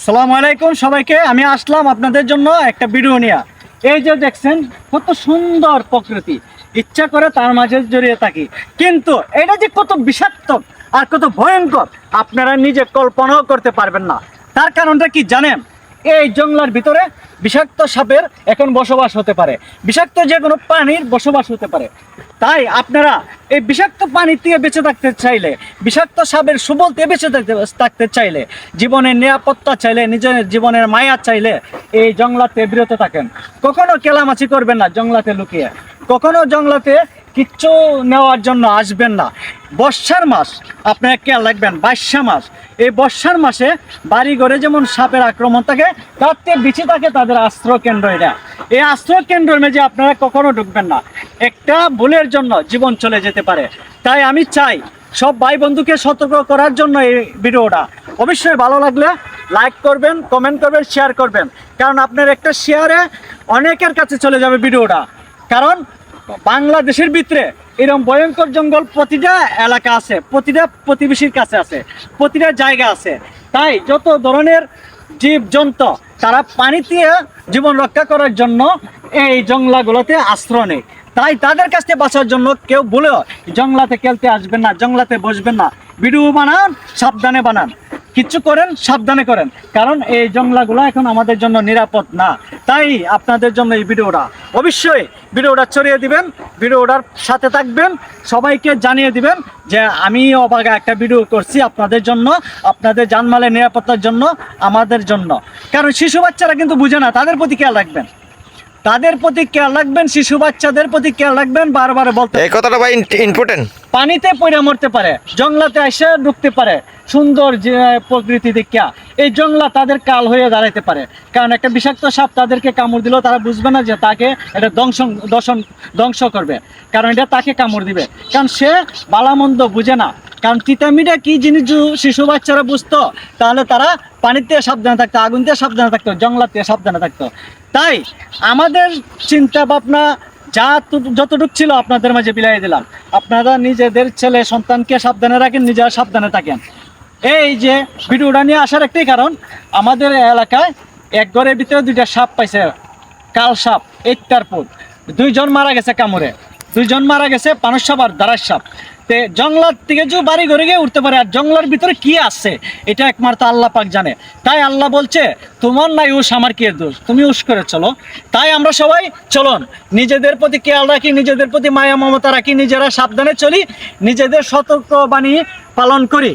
সালাম আলাইকুম সবাইকে। আমি আসলাম আপনাদের জন্য একটা ভিডিও নিয়ে। এই যে দেখছেন, কত সুন্দর প্রকৃতি। ইচ্ছা করে তার মাঝে জড়িয়ে থাকি। কিন্তু এটা যে কত বিষাক্ত আর কত ভয়ঙ্কর, আপনারা নিজে কল্পনাও করতে পারবেন না। তার কারণটা কি জানেন? এই জঙ্গলার ভিতরে বিষাক্ত সাপের এখন বসবাস হতে পারে। বিষাক্ত যে কোনো প্রাণীর বসবাস হতে পারে। তাই আপনারা এই বিষাক্ত পানি থেকে বেঁচে থাকতে চাইলে, বিষাক্ত সাপের সুবল থেকে বেঁচে থাকতে থাকতে চাইলে, জীবনের নিরাপত্তা চাইলে, নিজের জীবনের মায়া চাইলে এই জঙ্গলাতে বিরত থাকেন। কখনো কেলামাছি করবেন না জঙ্গলাতে লুকিয়ে। কখনো জঙ্গলাতে কিচ্ছু নেওয়ার জন্য আসবেন না। বর্ষার মাস, আপনারা খেয়াল রাখবেন, বাইশা মাস। এই বর্ষার মাসে বাড়ি ঘরে যেমন সাপের আক্রমণ থাকে, তার থেকে বেঁচে থাকে তাদের আশ্রয় কেন্দ্র এটা এই আশ্রয় কেন্দ্রের মেঝে আপনারা কখনো ঢুকবেন না। একটা ভুলের জন্য জীবন চলে যেতে পারে। তাই আমি চাই সব ভাই বন্ধুকে সতর্ক করার জন্য এই ভিডিওটা। অবশ্যই ভালো লাগলে লাইক করবেন, কমেন্ট করবেন, শেয়ার করবেন। কারণ আপনার একটা শেয়ারে অনেকের কাছে চলে যাবে ভিডিওটা। কারণ বাংলাদেশের ভিতরে এরকম ভয়ঙ্কর জঙ্গল প্রতিটা এলাকা আছে, প্রতিটা প্রতিবেশীর কাছে আছে, প্রতিটা জায়গা আছে। তাই যত ধরনের জীব জন্তু তারা পানিতে জীবন রক্ষা করার জন্য এই জঙ্গলাগুলোতে আশ্রয় নেয়। তাই তাদের কাছ থেকে বাঁচার জন্য কেউ বলেও জঙ্গলাতে খেলতে আসবেন না, জঙ্গলাতে বসবেন না। ভিডিও বানান, সাবধানে বানান। কিচ্ছু করেন, সাবধানে করেন। কারণ এই জঙ্গলাগুলো এখন আমাদের জন্য নিরাপদ না। তাই আপনাদের জন্য এই ভিডিওটা। অবশ্যই ভিডিওটা ছড়িয়ে দিবেন, ভিডিওটার সাথে থাকবেন, সবাইকে জানিয়ে দিবেন যে আমি অবাগা একটা ভিডিও করছি আপনাদের জন্য, আপনাদের জানমালের নিরাপত্তার জন্য, আমাদের জন্য। কারণ শিশু বাচ্চারা কিন্তু বুঝে না, তাদের প্রতি খেয়াল রাখবেন। তাদের প্রতি খেয়াল রাখবেন শিশু বাচ্চাদের প্রতি খেয়াল রাখবেন বারবার বলতে এই কথাটা ভাই ইম্পর্টেন্ট পানিতে পড়ে মরতে পারে জঙ্গলাতে এসে ঢুকতে পারে সুন্দর যে প্রকৃতি দেখিয়া এই জঙ্গলা তাদের কাল হয়ে দাঁড়াইতে পারে। কারণ একটা বিষাক্ত সাপ তাদেরকে কামড় দিলেও তারা বুঝবে না যে তাকে এটা ধ্বংস দর্শন ধ্বংস করবে। কারণ এটা তাকে কামড় দিবে। কারণ সে বালামন্দ বুঝে না। কারণ তিতামিটা কি জিনিস শিশু বাচ্চারা বুঝতো? তাহলে তারা পানিতে সাবধানে থাকতো, আগুন থেকে সাবধানে থাকতো, জঙ্গলার থেকে সাবধানে থাকতো। তাই আমাদের চিন্তা ভাবনা যা যতটুক ছিল আপনাদের মাঝে বিলাই দিলাম। আপনারা নিজেদের ছেলে সন্তানকে সাবধানে রাখেন, নিজেরা সাবধানে থাকেন। এই যে ভিডিওটা নিয়ে আসার একটাই কারণ, আমাদের এলাকায় এক ঘরের ভিতরে দুইটা সাপ পাইছে, কাল সাপ এইটার দুইজন মারা গেছে কামড়ে। দুইজন মারা গেছে পানুষ সাপ আর দারাস সাপ। তে জঙ্গলার থেকে যে বাড়ি ঘরে গিয়ে উঠতে পারে আর জঙ্গলার ভিতরে কি আছে, এটা একমাত্র আল্লাহ পাক জানে। তাই আল্লাহ বলছে, তোমার নাই উস, আমার কি দোষ? তুমি উস করে চলো। তাই আমরা সবাই চলুন। নিজেদের প্রতি খেয়াল রাখি, নিজেদের প্রতি মায়া, মমতা রাখি, নিজেরা সাবধানে চলি, নিজেদের সতর্ক বাণী পালন করি।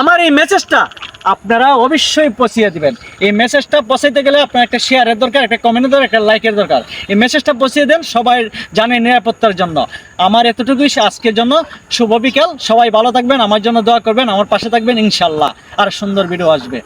আমার এই মেসেজটা আপনারা অবশ্যই পচিয়ে দিবেন। এই মেসেজটা পচাইতে গেলে আপনার একটা শেয়ারের দরকার, একটা কমেন্টের দরকার, একটা লাইকের দরকার। এই মেসেজটা পচিয়ে দেন সবাই জানে নিরাপত্তার জন্য। আমার এতটুকুই আজকের জন্য। শুভ বিকাল। সবাই ভালো থাকবেন, আমার জন্য দোয়া করবেন, আমার পাশে থাকবেন ইনশাল্লাহ। আর সুন্দর ভিডিও আসবে।